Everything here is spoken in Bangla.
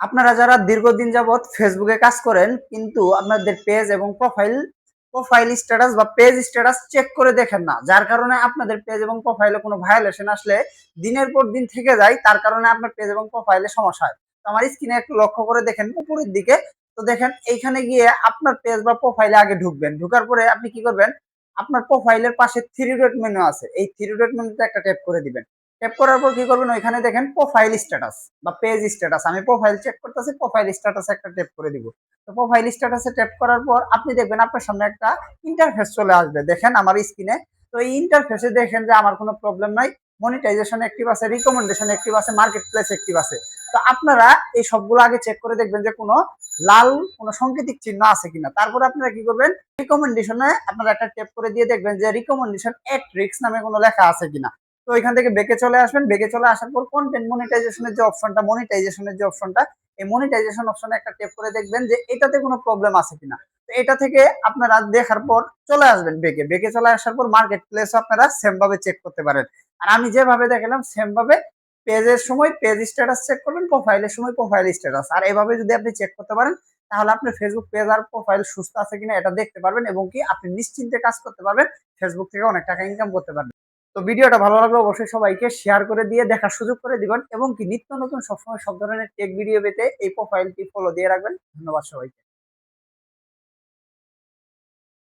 আপনারা যারা দীর্ঘদিন যাবৎ ফেসবুকে কাজ করেন, কিন্তু আপনাদের পেজ এবং প্রোফাইল প্রোফাইল স্ট্যাটাস বা পেজ স্ট্যাটাস চেক করে দেখেন না। যার কারণে আপনাদের পেজ এবং প্রোফাইলে কোনো ভায়োলেশন আসলে দিনের পর দিন থেকে যায়, তার কারণে আপনার পেজ এবং প্রোফাইলে সমস্যা হয়। তো আমার স্ক্রিনে একটু লক্ষ্য করে দেখেন, উপরের দিকে। তো দেখেন, এইখানে গিয়ে আপনার পেজ বা প্রোফাইলে আগে ঢুকবেন। ঢুকার পরে আপনি কি করবেন? আপনার প্রোফাইলের পাশে থ্রি ডট মেনু আছে। এই থ্রি ডট মেনুতে একটা ট্যাপ করে দিবেন। ট্যাপ করার পর কি করবেন? ওইখানে দেখেন প্রোফাইল স্ট্যাটাস বা পেজ স্ট্যাটাস আমি প্রোফাইল চেক করতেছি প্রোফাইল স্ট্যাটাস একটা ট্যাপ করে দিব। তো প্রোফাইল স্ট্যাটাসে ট্যাপ করার পর আপনি দেখবেন আপনার সামনে একটা ইন্টারফেস চলে আসবে। দেখেন আমার স্ক্রিনে তো এই ইন্টারফেসে দেখেন যে আমার কোনো প্রবলেম নাই। মনিটাইজেশন অ্যাক্টিভ আছে রিকমেন্ডেশন অ্যাক্টিভ আছে মার্কেট প্লেস অ্যাক্টিভ আছে। তো আপনারা এই সবগুলো আগে চেক করে দেখবেন যে কোনো লাল, কোনো সাংকেতিক চিহ্ন আছে কিনা। তারপর আপনারা কি করবেন? রিকমেন্ডেশনে আপনারা একটা ট্যাপ করে দিয়ে দেখবেন যে রিকমেন্ডেশন এট রিক্স নামে কোনো লেখা আছে কিনা। তো এখান থেকে বেঁকে চলে আসবেন। বেঁকে চলে আসার পর কন্টেন্ট মনিটাইজেশনের যে অপশনটা মনিটাইজেশনের যে অপশনটা এই মনিটাইজেশন অপশনে একটা টেপ করে দেখবেন যে এটাতে কোনো প্রবলেম আছে কিনা। তো এটা থেকে আপনারা দেখার পর চলে আসবেন বেঁকে। বেঁকে চলে আসার পর মার্কেট প্লেস আপনারা সেম ভাবে চেক করতে পারেন। আর আমি যেভাবে দেখালাম সেম ভাবে পেজের সময় পেজ স্ট্যাটাস চেক করবেন প্রোফাইলের সময় প্রোফাইল স্ট্যাটাস আর এভাবে যদি আপনি চেক করতে পারেন, তাহলে আপনার ফেসবুক পেজ আর প্রোফাইল সুস্থ আছে কিনা এটা দেখতে পারবেন এবং কি আপনি নিশ্চিন্তে কাজ করতে পারবেন ফেসবুক থেকে অনেক টাকা ইনকাম করতে পারবেন। তো ভিডিওটা ভালো লাগলে অবশ্যই সবাইকে শেয়ার করে দিয়ে দেখার সুযোগ করে দিবেন এবং কি নিত্য নতুন সবসময় সব ধরনের টেক ভিডিও পেতে এই প্রোফাইলটি ফলো দিয়ে রাখবেন। ধন্যবাদ সবাইকে।